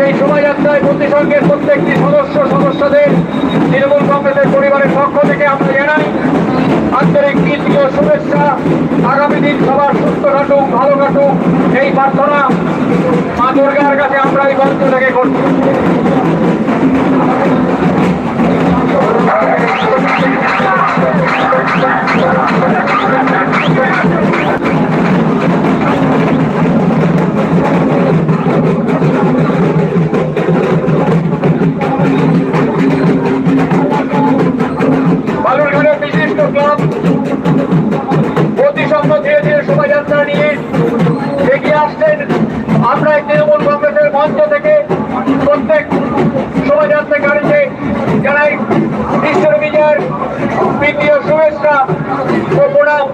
সেই শোভাযাত্রায় বুদ্ধিসংঘের প্রত্যেকটি সদস্য, সদস্যদের তৃণমূল কংগ্রেসের পরিবারের পক্ষ থেকে আমরা জানাই, আন্তরিক ও শুভেচ্ছা। আগামী দিন সবার সুস্থ কাটুক, ভালো কাটুক, এই প্রার্থনা মা দুর্গার কাছে আমরা এই গল্প থেকে করছি। আমরা তৃণমূল কংগ্রেসের মঞ্চ থেকে প্রত্যেক শোভাযাত্রা গাড়িতে জানাই বিশ্বের বিজয়ের প্রীতীয় শুভেচ্ছা ও প্রণাম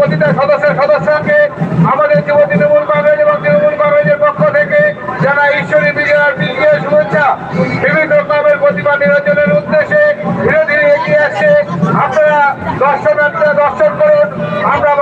প্রতিটা সদস্যের সদস্যকে আমাদের যুব তৃণমূল কংগ্রেস এবং তৃণমূল কংগ্রেসের পক্ষ থেকে যারা ঈশ্বরী বিজয়ার বিজয় শুভেচ্ছা। বিভিন্ন ক্লাবের প্রতিভা নিরঞ্জনের উদ্দেশ্যে ধীরে ধীরে এগিয়ে আসছে। আপনারা দর্শনার্থীরা দর্শন করুন। আমরা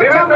বিভিন্ন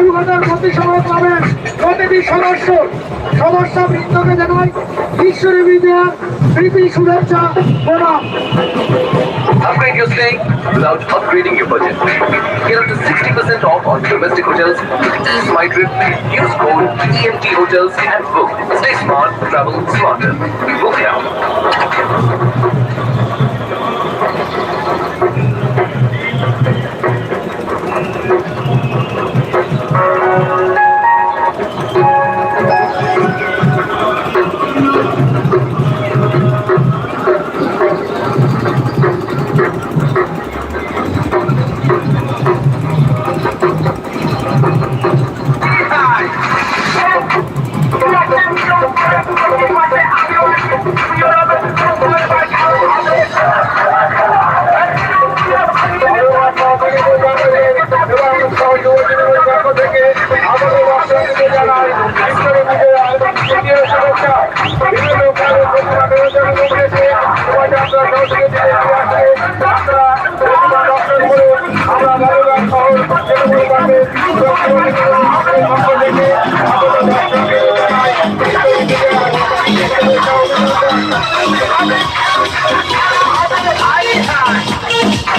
বালুরঘাটার প্রতি সময় ক্লাবের প্রতিটি সদস্য সদস্য বৃন্দকে জানাই ঈশ্বরী বিজয়া প্রীতি শুভেচ্ছা প্রণাম Upgrade your stay without upgrading your budget. Get up to 60% off on domestic hotels with Ease My Trip. Use code EMT Hotels and book. Stay smart, travel smarter. Book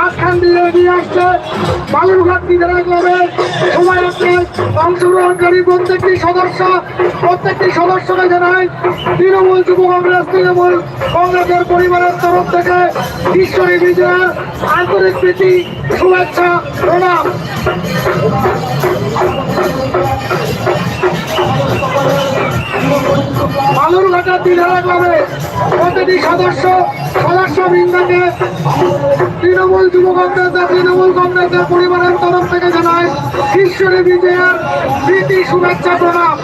মাঝখান প্রত্যেকটি সদস্য, প্রত্যেকটি সদস্যকে জানাই, তৃণমূল যুব কংগ্রেস, তৃণমূল কংগ্রেসের পরিবারের তরফ থেকে ঈশ্বরী বিজয়ের আন্তরিক প্রীতি, শুভেচ্ছা, প্রণাম। বালুরঘাটা প্রতিটি সদস্য সদস্য বৃন্দকে তৃণমূল যুব কংগ্রেস তৃণমূল কংগ্রেসের পরিবারের তরফ থেকে জানায়, ঈশ্বরী বিজয়ার প্রীতি, শুভেচ্ছা, প্রণাম।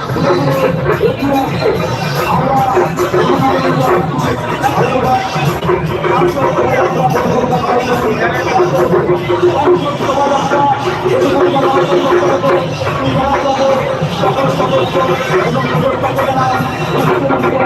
বালুরঘাট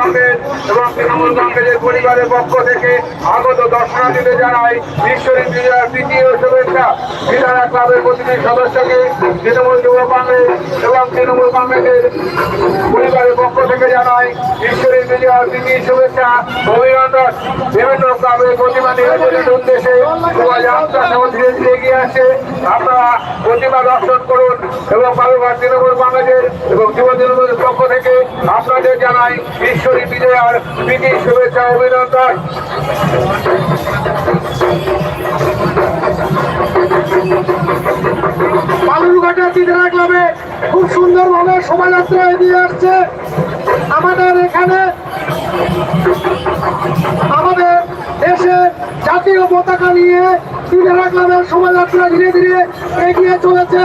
কংগ্রেস এবং তৃণমূল কংগ্রেসের পরিবারের পক্ষ থেকে আগত দর্শনার্থীদের জানাই ঈশ্বরী বিজয়ার তৃতীয় শুভেচ্ছা। বিধায়ক ক্লাবের প্রতিটি সদস্যকে তৃণমূল যুব কংগ্রেস এবং তৃণমূল কংগ্রেসের পরিবারের পক্ষ থেকে জানাই ঈশ্বরী বিজয়ার তৃতীয় শুভেচ্ছা, অভিনন্দন। বিভিন্ন ক্লাবের প্রতিমা নির্বাচনের উদ্দেশ্যে শোভাযাত্রা এগিয়ে আসছে। আপনারা প্রতিমা দর্শন করুন এবং বালুরঘাট তৃণমূল কংগ্রেসের এবং যুব তৃণমূলের পক্ষ থেকে আপনাদের জানাই ঈশ্বরী বিজয়ার প্রীতি, শুভেচ্ছা, অভিনন্দন। বালুরঘাটা বিধায়ক ক্লাবে শোভাযাত্রা এগিয়ে আসছে। আমাদের এখানে আমাদের দেশের জাতীয় পতাকা নিয়ে তিনহারা গ্রামের শোভাযাত্রা ধীরে ধীরে এগিয়ে চলেছে।